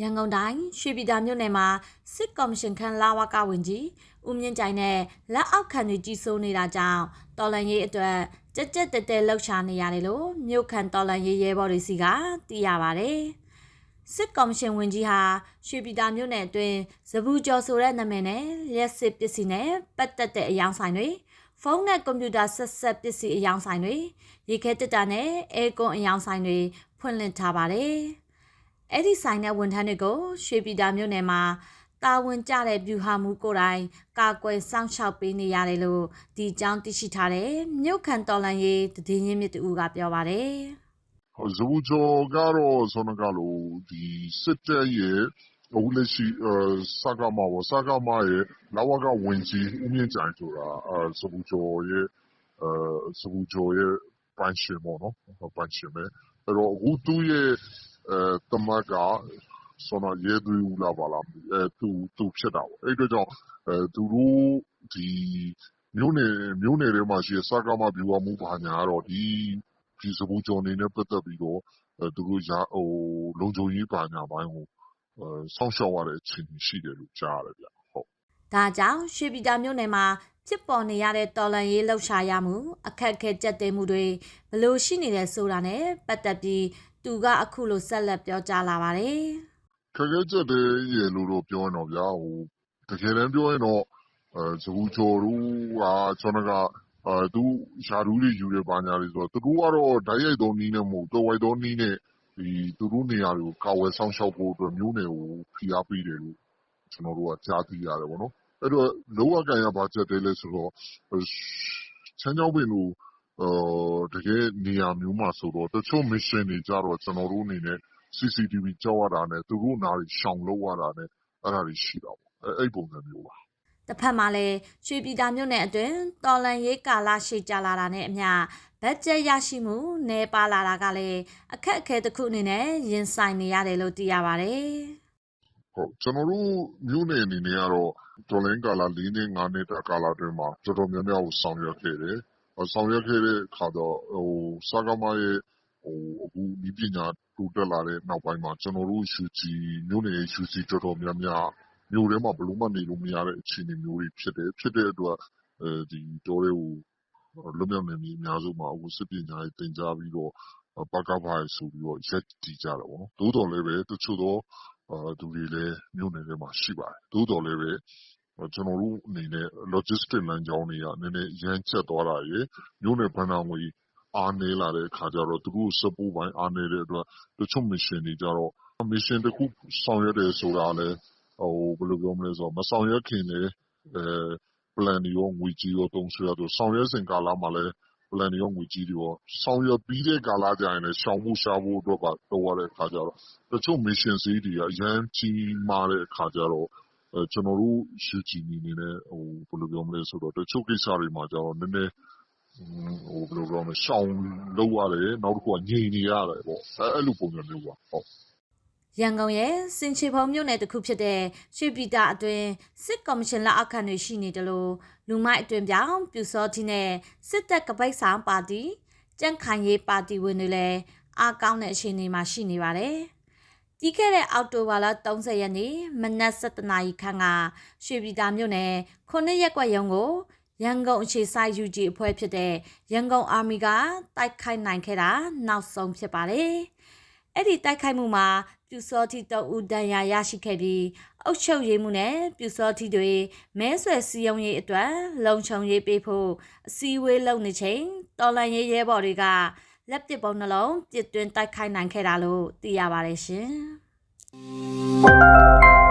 ရန်ကုန်တိုင်းရွှေပြည်သာမြို့နယ်မှာစစ်ကော်မရှင်ခန့်လာဝကဝင်ကြီးဦးမြင့်ကြိုင်နဲ့လက်အောက်ခံတွေကြီးစိုးနေတာကြောင့်တော်လန်ရေးအတွက်ကြက်ကြက်တဲတဲလှုပ်ရှားနေရတယ်လို့မြို့ခံတော်လန်ရေးရဲဘော်တွေစီကသိရပါဗျ။စစ်ကော်မရှင်ဝင်ကြီးဟာရွှေပြည်သာမြို့နယ်အတွင်းဇဘူးကျော်ဆိုတဲ့နာမည်နဲ့ရက်စစ်ပစ္စည်းနဲ့ပတ်သက်တဲ့အယောင်ဆိုင်တွေဖုန်းနဲ့ကွန်ပျူတာဆက်ဆက်ပစ္စည်းအယောင်ဆိုင်တွေရေခဲတက်တာနဲ့အဲကွန်အယောင်ဆိုင်တွေဖွင့်လှစ်ထားပါတယ်။ အဲ့ဒီဆိုင်တဲ့ဝန်ထမ်းတွေကိုရွှေပြည်သာမြို့နယ်မှာတာဝန်ကျတဲ့ဗျူဟာမှုကိုယ်တိုင်ကာကွယ်စောင့်ရှောက်ပေးနေရတယ်လို့ဒီအကြောင်းသိရှိထားတဲ့မြို့ခံတော်လန်ရေးတည်င်းရင်းမြစ်တူကပြောပါတယ်ဟိုဇဘူကျော်ကတော့ဆောနကလိုဒီစစ်တပ်ရဲ့အခုလက်ရှိအဲစကားမပေါ့စကားမရဲ့လာဝကဝင်ကြီးဦးမြင့်ကြိုင်ဆိုတာအဲဇဘူကျော်ရဲ့အဲဇဘူကျော်ရဲ့ပိုင်ရှင်ပေါ့နော်ပိုင်ရှင်ပဲအဲ့တော့အခုသူ့ရဲ့ အဲတမကဆောနရဲသူလာပါလားအဲသူသူဖြစ်တာပေါ့ အဲ့အတွက်ကြောင့်အဲသူတို့ဒီမြို့နယ်မြို့နယ်ထဲမှာရှိတဲ့ စကားမဗျူဟာမှုဘာညာကတော့ ဒီဒီစပူကျော်နေနဲ့ ပတ်သက်ပြီးတော့အဲသူတို့ရာဟိုလုံခြုံရေးပါညာပိုင်းကိုအဲဆောင်းရှောက်ရတဲ့ အခြေအနေရှိတယ်လို့ ကြားရတယ်ဗျဟုတ်။ဒါကြောင့် ရွှေပြည်သာမြို့နယ်မှာ ဖြစ်ပေါ်နေရတဲ့ တော်လန်ရေးလှုပ်ရှားရမှု အခက်အခဲ ကြက်တဲမှုတွေဘလို့ရှိနေတယ်ဆိုတာနဲ့ ပတ်သက်ပြီး သူကအခုလိုဆက်လက်ပြောကြားလာပါတယ်ခက်ခဲချက်တွေရေလို့တော့ပြောရင်တော့ဗျာဟိုတကယ်တမ်းပြောရင်တော့အဲစပူကျော်တို့ကကျွန်တော်ကအဲသူရှာတူးတွေယူတဲ့ပါညာတွေဆိုတော့သူတို့ကတော့ဓာတ်ရိုက်သောနီးနဲ့မဟုတ်တော့ဝိုက်သောနီးနဲ့ဒီသူတို့နေရာတွေကိုကာဝယ်ဆောင်ရှောက်ဖို့အတွက်မျိုးနယ်ကိုဖိအားပေးတယ်လို့ကျွန်တော်တို့ကကြားသိရတယ်ပေါ့နော်အဲ့တော့လောကကန်ရဘာချက်တဲလဲဆိုတော့ချမ်းချောင်းပင်လို့အော် တကယ်နေရာမျိုးမှာဆိုတော့ တချို့ mission တွေကြတော့ ကျွန်တော်တို့အနေနဲ့ CCTV ကြောက်ရတာနဲ့ သူတို့နားတွေ ရှောင်လို့ရတာနဲ့ အဲ့ဒါတွေရှိတာပေါ့ အဲ့အဲ့ပုံစံမျိုးပါ။တစ်ဖက်မှာလည်း ရွှေပြည်သာမြို့နယ်အတွင်း တော်လန်ရေးကာလ ရှေ့ကြလာတာနဲ့အမျှ ဘတ်ဂျက်ရရှိမှုနေပါလာတာကလည်း အခက်အခဲတစ်ခုအနေနဲ့ ရင်ဆိုင်နေရတယ်လို့ သိရပါတယ်ဟုတ်ကျွန်တော်တို့မျိုးနယ်အနေနဲ့ကတော့ဒေါ်လင်းကာလာ၄နှစ် ၅ နှစ်တာကာလာအတွင်းမှာ တော်တော်များများကို ဆောင်ရွက်ခဲ့တယ်။အဲ ဆောင်ရွက်ခဲ့တဲ့အခါတော့ဟိုစာကမရဲ့ဟိုအခုဒီပညာတိုးတက်လာတဲ့နောက်ပိုင်းမှာ ကျွန်တော်တို့ရှူချီမျိုးနယ်ရှူချီတော်တော်များများမျိုးထဲမှာဘလို့မှ နေလို့မရတဲ့အခြေအနေမျိုးတွေဖြစ်တယ် ဖြစ်တဲ့အတွက်အဲဒီတော်တွေကို လွတ်မြောက်နေပြီအများစုမှာအခုစစ်ပညာရေးတင် जा ပြီးတော့ ပကဖားရဆိုပြီးတော့ရက်တည်ကြတယ်ပေါ့နော်။သို့တော်လည်းပဲ တချို့တော့အာသူတွေလည်း မြို့နယ်ထဲမှာရှိပါတယ်။သို့သော်လည်းပဲ ကျွန်တော်တို့အနေနဲ့ logistic လမ်းကြောင်းတွေက နည်းနည်းအရမ်းကျပ်သွားတာရယ် မြို့နယ်ဘဏ္ဍာငွေ အားနည်းလာတဲ့အခါကျတော့ သူတို့ support ပိုင်း အားနည်းတဲ့အတွက် တချို့ mission တွေကျတော့ mission တစ်ခု ဆောင်ရွက်တယ်ဆိုတာလည်းဟိုဘယ်လိုပြောမလဲဆိုတော့မဆောင်ရွက်ခင်လည်းအဲ plan တွေရော ငွေကြေးရော သုံးစွဲရတော့ဆောင်ရွက်စဉ်ကာလမှာလည်း plan တွေရော ငွေကြေးတွေရော ဆောင်ရွက်ပြီးတဲ့ကာလကျရင်လည်း ရှောင်ဖို့ ရှားဖို့အတွက်ပါတော့ရတဲ့အခါကျတော့ တချို့ mission ဈေးတွေက အရန်ကြီးမားတဲ့အခါကျတော့အဲ ကျွန်တော်တို့ UG အနေနဲ့ဟိုဘယ်လိုပြောမလဲဆိုတော့ တချို့ကိစ္စတွေမှာကျတော့ နည်းနည်းဟိုဘယ်လိုပြောမလဲရှောင်လို့ရတယ် နောက်တစ်ခုက ငြိမ်နေရတယ်ပေါ့ အဲအဲ့လိုပုံစံမျိုးပါဟုတ်။ရန်ကုန်ရဲ့စင်ချေဖုံမြို့နယ်တစ်ခုဖြစ်တဲ့ ရွှေပြည်သာအတွင်း စစ်ကော်မရှင်လက်အောက်ခံတွေ ရှိနေတယ်လို့လူမိုက်အတွင်းပြောင်းပြူစောတိနဲ့ စစ်တပ်ကပိတ်ဆောင်ပါတီ ကြန့်ခိုင်ရေးပါတီဝင်တွေလည်း အားကောင်းတဲ့ အခြေအနေမှာ ရှိနေပါတယ်။ ပြီးခဲ့တဲ့အောက်တိုဘာလ30ရက်နေ့မနက်7:00နာရီခန့်ကရွှေပြည်သာမြို့နယ်ခုနှစ်ရက်ကွက်ရုံကိုရန်ကုန်အခြေစိုက် UG အဖွဲ့ဖြစ်တဲ့ရန်ကုန်အာမီကတိုက်ခိုက်နိုင်ခဲ့တာနောက်ဆုံးဖြစ်ပါတယ်။အဲ့ဒီတိုက်ခိုက်မှုမှာပြူစောတိတအူဒဏ်ရာရရှိခဲ့ပြီးအုတ်ချုပ်ရေးမှုနဲ့ပြူစောတိတွေမဲဆွယ်စီယုံရေးအတွက်လုံခြုံရေးပေးဖို့အစည်းအဝေးလုပ်နေချိန်တော်လန်ရေးရဲဘော်တွေက လက်ပစ်ပုံနှလုံးပစ်တွင်းတိုက်ခိုက်နိုင်ခဲ့တာလို့သိရပါတယ်ရှင်။